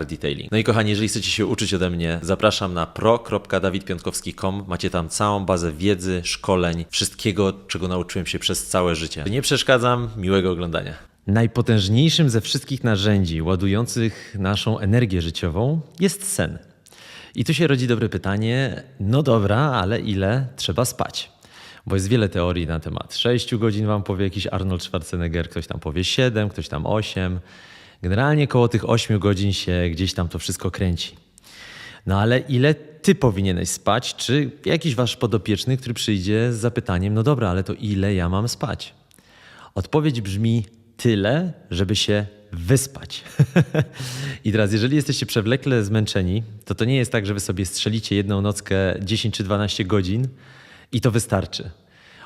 car detailing. No i kochani, jeżeli chcecie się uczyć ode mnie, zapraszam na pro.dawidpiątkowski.com. Macie tam całą bazę wiedzy, szkoleń, wszystkiego, czego nauczyłem się przez całe życie. Nie przeszkadzam, miłego oglądania. Najpotężniejszym ze wszystkich narzędzi ładujących naszą energię życiową jest sen. I tu się rodzi dobre pytanie, no dobra, ale ile trzeba spać? Bo jest wiele teorii na temat 6 godzin, wam powie jakiś Arnold Schwarzenegger, ktoś tam powie 7, ktoś tam 8. Generalnie koło tych 8 godzin się gdzieś tam to wszystko kręci. No ale ile ty powinieneś spać, czy jakiś wasz podopieczny, który przyjdzie z zapytaniem, no dobra, ale to ile ja mam spać? Odpowiedź brzmi tyle, żeby się wyspać. I teraz, jeżeli jesteście przewlekle zmęczeni, to to nie jest tak, że wy sobie strzelicie jedną nockę 10 czy 12 godzin i to wystarczy.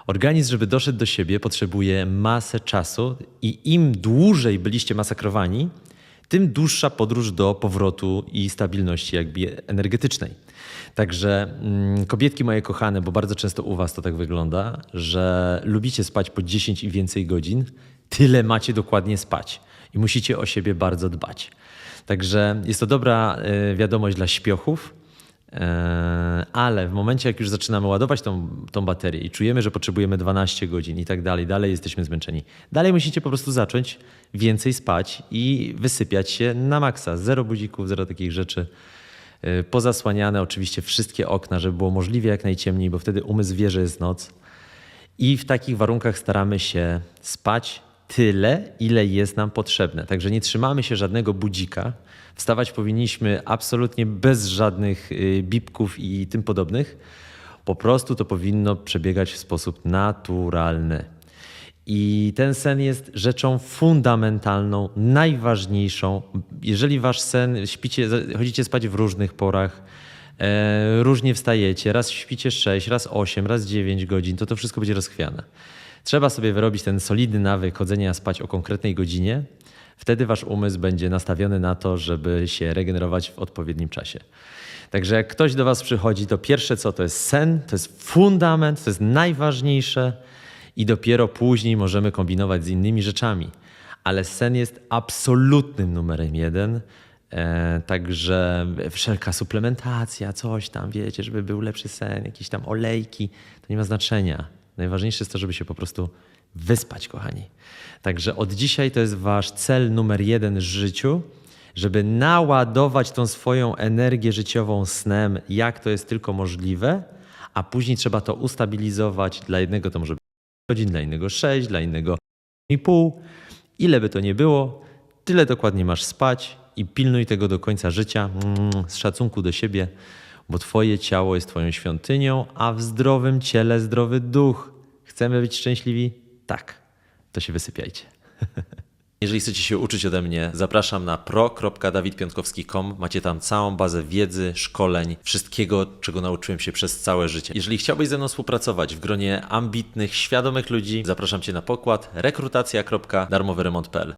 Organizm, żeby doszedł do siebie, potrzebuje masę czasu i im dłużej byliście masakrowani, tym dłuższa podróż do powrotu i stabilności jakby energetycznej. Także mm, kobietki moje kochane, bo bardzo często u was to tak wygląda, że lubicie spać po 10 i więcej godzin, tyle macie dokładnie spać i musicie o siebie bardzo dbać. Także jest to dobra y, wiadomość dla śpiochów, E, ale w momencie, jak już zaczynamy ładować tą, tą baterię i czujemy, że potrzebujemy 12 godzin i tak dalej, dalej jesteśmy zmęczeni. Dalej musicie po prostu zacząć więcej spać i wysypiać się na maksa. Zero budzików, zero takich rzeczy. E, Pozasłaniane oczywiście wszystkie okna, żeby było możliwie jak najciemniej, bo wtedy umysł wie, że jest noc. I w takich warunkach staramy się spać tyle, ile jest nam potrzebne. Także nie trzymamy się żadnego budzika. Wstawać powinniśmy absolutnie bez żadnych y, bipków i tym podobnych. Po prostu to powinno przebiegać w sposób naturalny. I ten sen jest rzeczą fundamentalną, najważniejszą. Jeżeli wasz sen, śpicie, chodzicie spać w różnych porach, e, różnie wstajecie, raz śpicie 6, raz 8, raz 9 godzin, to to wszystko będzie rozchwiane. Trzeba sobie wyrobić ten solidny nawyk chodzenia spać o konkretnej godzinie. Wtedy wasz umysł będzie nastawiony na to, żeby się regenerować w odpowiednim czasie. Także jak ktoś do was przychodzi, to pierwsze co to jest sen, to jest fundament, to jest najważniejsze i dopiero później możemy kombinować z innymi rzeczami. Ale sen jest absolutnym numerem jeden. E, także wszelka suplementacja, coś tam, wiecie, żeby był lepszy sen, jakieś tam olejki, to nie ma znaczenia. Najważniejsze jest to, żeby się po prostu wyspać, kochani. Także od dzisiaj to jest wasz cel numer jeden w życiu, żeby naładować tą swoją energię życiową snem, jak to jest tylko możliwe, a później trzeba to ustabilizować. Dla jednego to może być godzin, dla innego 6, dla innego i pół. Ile by to nie było, tyle dokładnie masz spać i pilnuj tego do końca życia mm, z szacunku do siebie, bo twoje ciało jest twoją świątynią, a w zdrowym ciele zdrowy duch. Chcemy być szczęśliwi? Tak. To się wysypiajcie. Jeżeli chcecie się uczyć ode mnie, zapraszam na pro.dawidpiątkowski.com. Macie tam całą bazę wiedzy, szkoleń, wszystkiego, czego nauczyłem się przez całe życie. Jeżeli chciałbyś ze mną współpracować w gronie ambitnych, świadomych ludzi, zapraszam Cię na pokład rekrutacja.darmowyremont.pl.